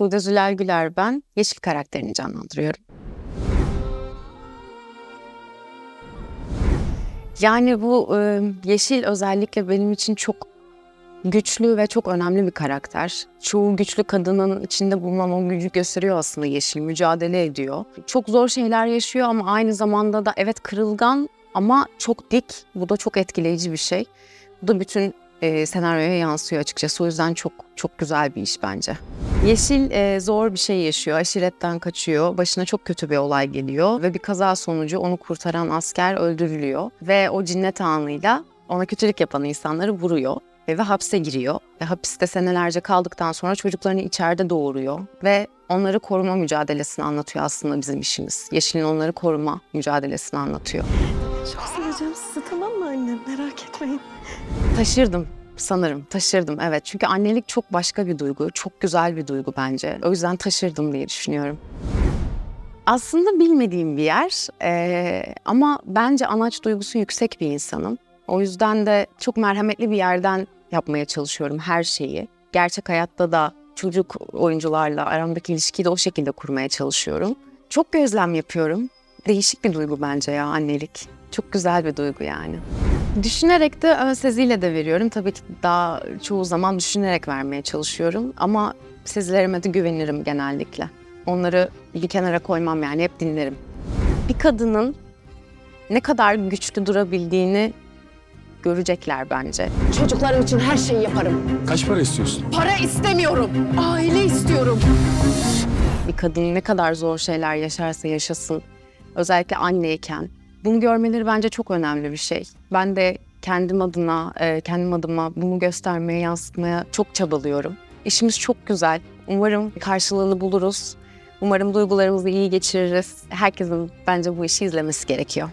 Sude Zülal Güler ben. Yeşil karakterini canlandırıyorum. Yani bu e, Yeşil özellikle benim için çok güçlü ve çok önemli bir karakter. Çoğu güçlü kadının içinde bulunan o gücü gösteriyor aslında Yeşil, mücadele ediyor. Çok zor şeyler yaşıyor ama aynı zamanda da evet kırılgan ama çok dik. Bu da çok etkileyici bir şey. Bu da bütün e, senaryoya yansıyor açıkçası. O yüzden çok çok güzel bir iş bence. Yeşil e, zor bir şey yaşıyor. Aşiretten kaçıyor. Başına çok kötü bir olay geliyor ve bir kaza sonucu onu kurtaran asker öldürülüyor ve o cinnet anıyla ona kötülük yapan insanları vuruyor ve hapse giriyor. Ve hapiste senelerce kaldıktan sonra çocuklarını içeride doğuruyor ve onları koruma mücadelesini anlatıyor aslında bizim işimiz. Yeşil'in onları koruma mücadelesini anlatıyor. Çok seveceğim sizi tamam mı annem? Merak etmeyin. Taşırdım sanırım. Taşırdım evet. Çünkü annelik çok başka bir duygu. Çok güzel bir duygu bence. O yüzden taşırdım diye düşünüyorum. Aslında bilmediğim bir yer eee, ama bence anaç duygusu yüksek bir insanım. O yüzden de çok merhametli bir yerden yapmaya çalışıyorum her şeyi. Gerçek hayatta da çocuk oyuncularla aramdaki ilişkiyi de o şekilde kurmaya çalışıyorum. Çok gözlem yapıyorum. Değişik bir duygu bence ya annelik. Çok güzel bir duygu yani. Düşünerek de ön seziyle de veriyorum. Tabii ki daha çoğu zaman düşünerek vermeye çalışıyorum. Ama sezilerime de güvenirim genellikle. Onları bir kenara koymam yani hep dinlerim. Bir kadının ne kadar güçlü durabildiğini görecekler bence. Çocuklarım için her şeyi yaparım. Kaç para istiyorsun? Para istemiyorum. Aile istiyorum. Bir kadın ne kadar zor şeyler yaşarsa yaşasın, özellikle anneyken bunu görmeleri bence çok önemli bir şey. Ben de kendim adına, e, kendim adıma bunu göstermeye, yansıtmaya çok çabalıyorum. İşimiz çok güzel. Umarım karşılığını buluruz. Umarım duygularımızı iyi geçiririz. Herkesin bence bu işi izlemesi gerekiyor.